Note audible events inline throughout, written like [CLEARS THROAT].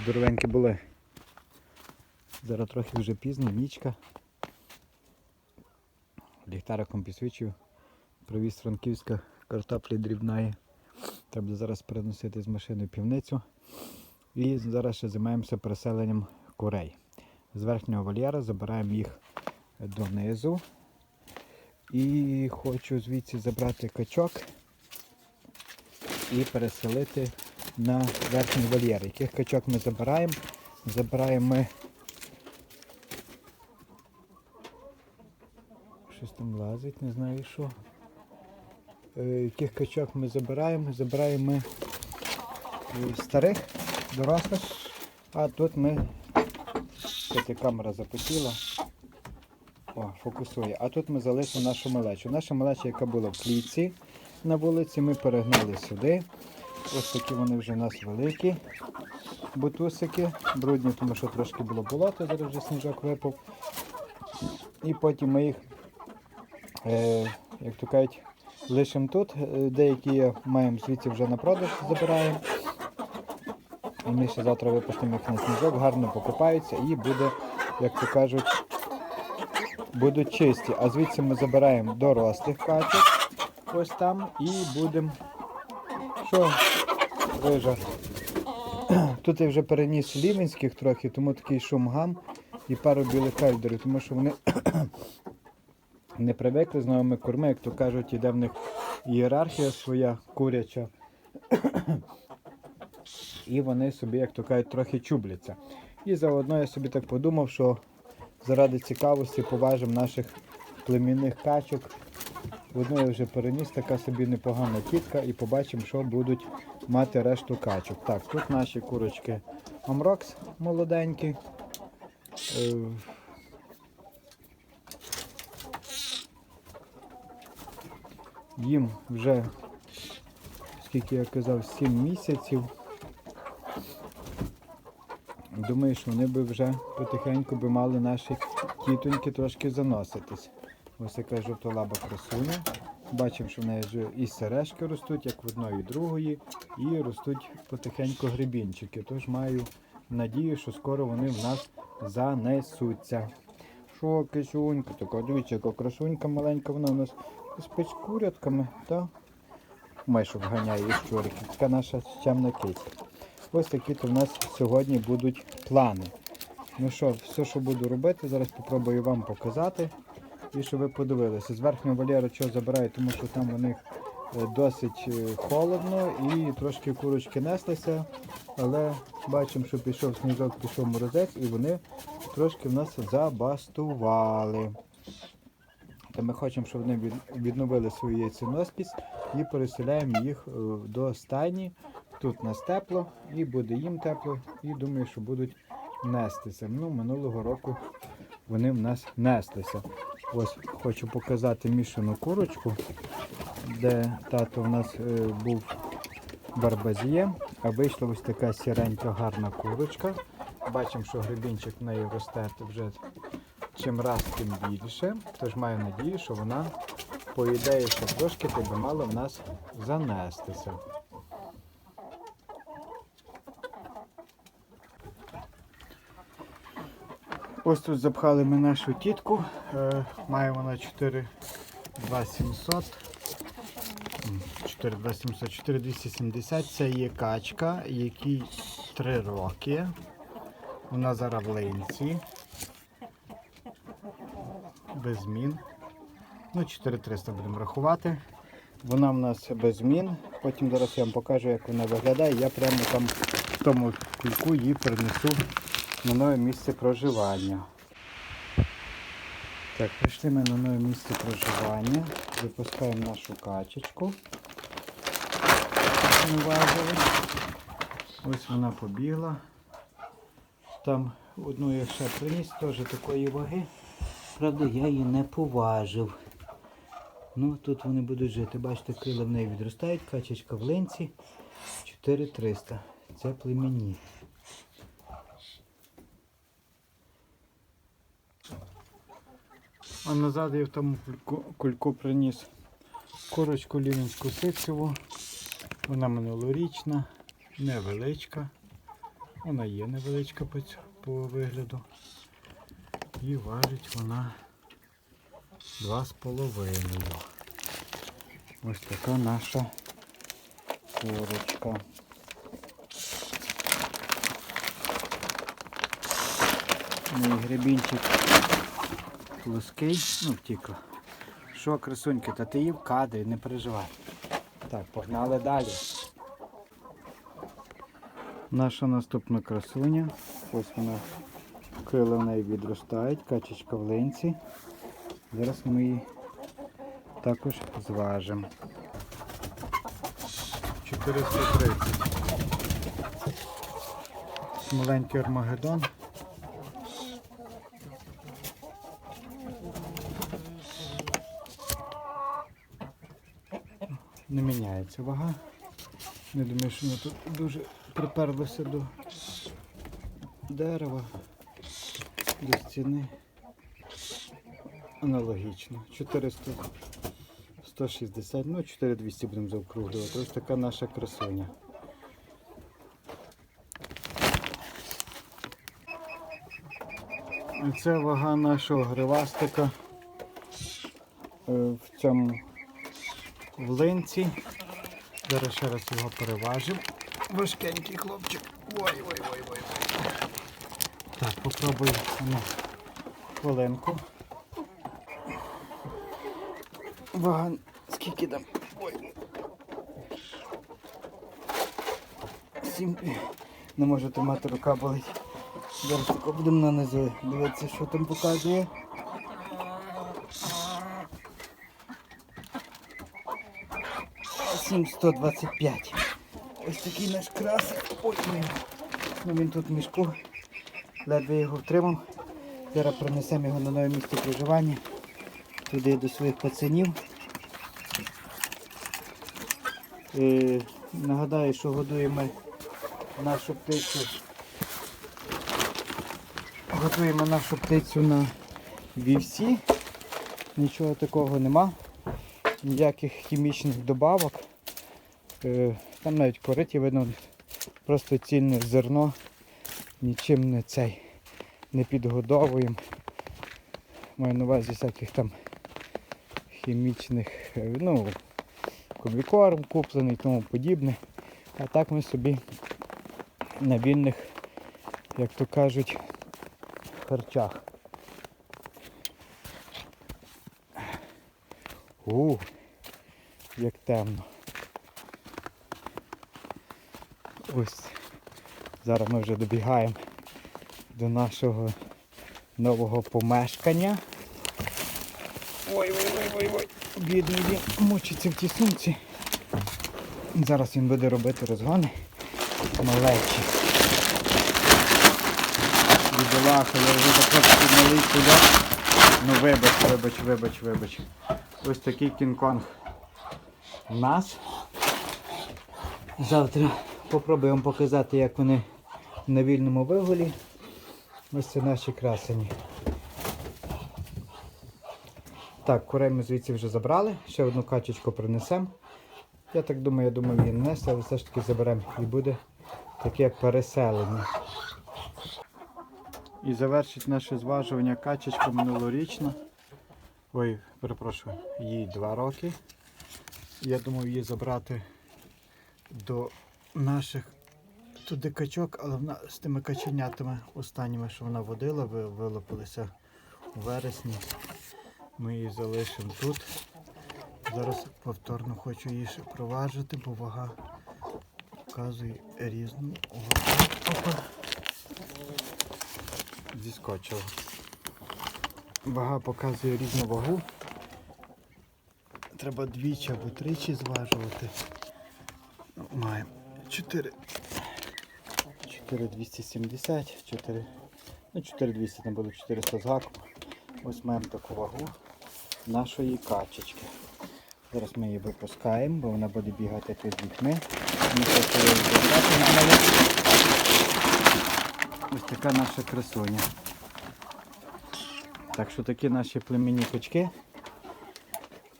здоровенькі були. Зараз трохи вже пізно, нічка. Ліхтариком підсвічив. Привіз Франківська картоплі дрібної. Треба зараз переносити з машини півницю. І зараз ще займаємося переселенням курей. З верхнього вольєра забираємо їх донизу. І хочу звідси забрати качок і переселити на верхній вольєр. Яких качок ми забираємо? Забираємо ми. Щось там лазить, не знаю що. Е, Яких качок ми забираємо? Забираємо ми е, старих, дорослих, а тут ми. Кстати, камера запотіла. О, фокусує. А тут ми залишимо нашу малечу. Наша малеча, яка була в клітці на вулиці, ми перегнали сюди. Ось такі вони вже у нас великі. Бутусики, брудні, тому що трошки було болото, зараз вже сніжок випав. І потім ми їх, е, як то кажуть, лишимо тут. Е, Деякі маємо звідси вже на продаж, забираємо. І ми ще завтра випустимо їх на сніжок, гарно покупаються і буде, як то кажуть, будуть чисті. А звідси ми забираємо дорослих качок. Ось там і будемо. Що, рижа? [CLEARS THROAT] Тут я вже переніс лівенських трохи, тому такий шум гам і пару білих кальдерів, тому що вони [CLEARS THROAT] не привикли з новими курми, як то кажуть, іде в них ієрархія своя куряча. [CLEARS THROAT] І вони собі, як то кажуть, трохи чубляться. І заодно я собі так подумав, що заради цікавості поважимо наших племінних качок. Одну я вже переніс, така собі непогана тітка, і побачимо, що будуть мати решту качок. Так, тут наші курочки Амрокс молоденькі. Е, Їм вже, скільки я казав, 7 місяців. Думаю, що вони би вже потихеньку би мали наші тітоньки трошки заноситись. Ось яка жовтолаба красуня. Бачимо, що в неї вже і сережки ростуть, як в одної і другої, і ростуть потихеньку грибінчики. Тож маю надію, що скоро вони в нас занесуться. Що, кисюнька, така дивіться, яка красунька маленька, вона у нас з курятками, та майже вганяє із щуриків. Така наша чемна кицька. Ось такі то в нас сьогодні будуть плани. Ну що, все, що буду робити, зараз спробую вам показати. І щоб ви подивилися. З верхнього вольєру чого забираю, тому що там у них е, досить е, холодно і трошки курочки неслися. Але бачимо, що пішов сніжок, пішов морозець і вони трошки в нас забастували. Та ми хочемо, щоб вони відновили свою яйценоскість і переселяємо їх е, до стайні. Тут нас тепло і буде їм тепло, і думаю, що будуть нестися. Ну, минулого року вони в нас неслися. Ось хочу показати мішану курочку, де тато в нас е, був барбазіє, а вийшла ось така сіренька гарна курочка. Бачимо, що грибінчик в неї росте вже чим раз, тим більше. Тож маю надію, що вона, по ідеї, що трошки то мала в нас занестися. Ось тут запхали ми нашу тітку. Е, має вона 4 2700. 4 2700, 4270. Це є качка, якій 3 роки. Вона зараз в линці. Без змін. Ну, 4300 будемо рахувати. Вона в нас без змін. Потім зараз я вам покажу, як вона виглядає. Я прямо там в тому кульку її перенесу на нове місце проживання. Так, прийшли ми на нове місце проживання. Випускаємо нашу качечку. Ось вона побігла. Там одну я ще приніс, теж такої ваги. Правда, я її не поважив. Ну, тут вони будуть жити. Бачите, крила в неї відростають, качечка в линці 4300. Це племені. А назад я в тому кульку, кульку приніс корочку лівінську ситцеву. Вона минулорічна, невеличка. Вона є невеличка по, по вигляду. І важить вона два з половиною. Ось така наша курочка. Мій гребінчик плоский, ну втікла. Що, красуньки, та ти її в кадрі, не переживай. Так, погнали далі. Наша наступна красуня. Ось вона крила в неї відростають, качечка в линці. Зараз ми її також зважимо. 430. Маленький армагеддон. Не міняється вага. Не думаю, що воно тут дуже приперлося до дерева, до стіни. Аналогічно. 400, 160, ну 4200 будемо заокруглювати. Ось така наша красуня. І Це вага нашого гривастика е, в цьому в линці. Зараз ще раз його переважимо. Важкенький хлопчик. Ой, ой, ой, ой, ой. Так, попробую ну, хвилинку. Вага, скільки там? Ой. Сім. Не можу тримати, рука болить. Зараз тако будемо нанизу. Дивитися, що там показує. Сім 125. Ось такий наш красик. Ой. Ну він тут в мішку. Ледве його втримав. Зараз принесемо його на нове місце проживання. Туди до своїх пацанів. Е, нагадаю, що годуємо нашу птицю. Готуємо нашу птицю на вівсі. Нічого такого нема. Ніяких хімічних добавок. Е, Там навіть кориті видно просто цільне зерно. Нічим не цей не підгодовуємо. Маю на увазі всяких там хімічних, е, ну, комбікорм куплений і тому подібне. А так ми собі на вільних, як то кажуть, харчах. У, як темно. Ось зараз ми вже добігаємо до нашого нового помешкання. Ой, ой, ой, ой, ой. Бідний він мучиться в тій сумці. Зараз він буде робити розгони малечі. Бідолаха, я вже так малий сюди. Ну вибач, вибач, вибач, вибач. Ось такий кінг-конг у нас. Завтра попробуємо показати, як вони на вільному вигулі. Ось це наші красені. Так, курей ми звідси вже забрали. Ще одну качечку принесемо. Я так думаю, я думаю, її не несе, але все ж таки заберемо. І буде таке переселення. І завершить наше зважування качечка минулорічна. Ой, перепрошую, їй 2 роки. Я думав її забрати до наших туди качок, але вона з тими каченятами останніми, що вона водила, ви- вилупилися у вересні. Ми її залишимо тут. Зараз повторно хочу її ще проважити, бо вага показує різну вагу. Зіскочила. Вага показує різну вагу. Треба двічі або тричі зважувати. Ну, Маємо 4. 4270, 4. Ну 4200 там було 400 з гаком. Ось маємо таку вагу нашої качечки. Зараз ми її випускаємо, бо вона буде бігати тут з дітьми. Ми. Ось така наша красуня. Так що такі наші племінні качки.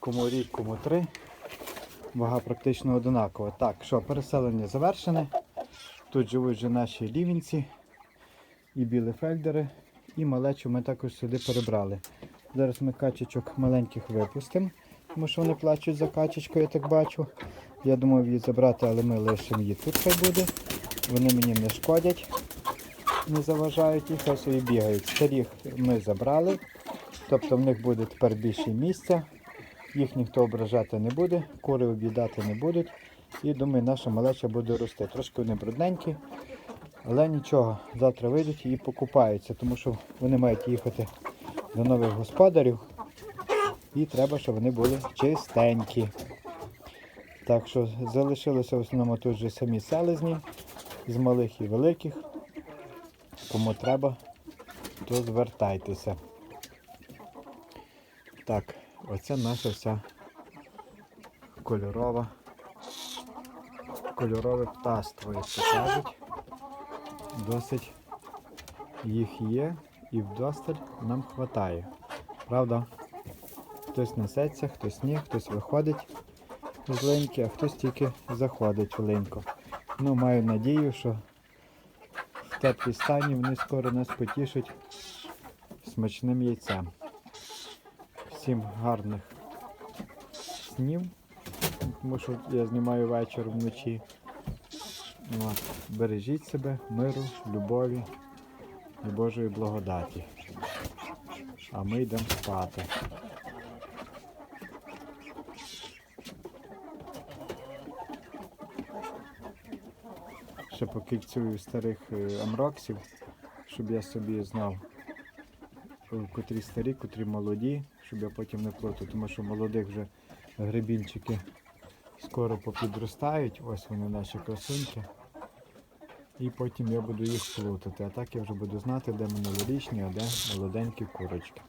Кому рік, кому три. Вага практично одинакова. Так, що, переселення завершене. Тут живуть вже наші лівінці і білефельдери, і малечу ми також сюди перебрали. Зараз ми качечок маленьких випустимо, тому що вони плачуть за качечку, я так бачу. Я думав її забрати, але ми лишимо її тут хай буде. Вони мені не шкодять, не заважають і хай собі бігають. Старіх ми забрали, тобто в них буде тепер більше місця. Їх ніхто ображати не буде, кури об'їдати не будуть. І думаю, наша малеча буде рости. Трошки вони брудненькі, але нічого, завтра вийдуть і покупаються, тому що вони мають їхати до нових господарів. І треба, щоб вони були чистенькі. Так що залишилися в основному тут же самі селезні, з малих і великих. Кому треба, то звертайтеся. Так, оце наша вся кольорова, кольорове птаство, як кажуть. Досить їх є і вдосталь нам вистачає. Правда? Хтось несеться, хтось ні, хтось виходить з линьки, а хтось тільки заходить в линьку. Ну, маю надію, що в теплій стані вони скоро нас потішать смачним яйцем. Всім гарних снів, тому що я знімаю вечір вночі. От. Бережіть себе, миру, любові і Божої благодаті. А ми йдемо спати. Ще покільцюю старих е, амроксів, щоб я собі знав, котрі старі, котрі молоді, щоб я потім не плутав, тому що молодих вже грибінчики скоро попідростають. Ось вони наші красуньки. І потім я буду їх плутати. А так я вже буду знати, де минулорічні, а де молоденькі курочки.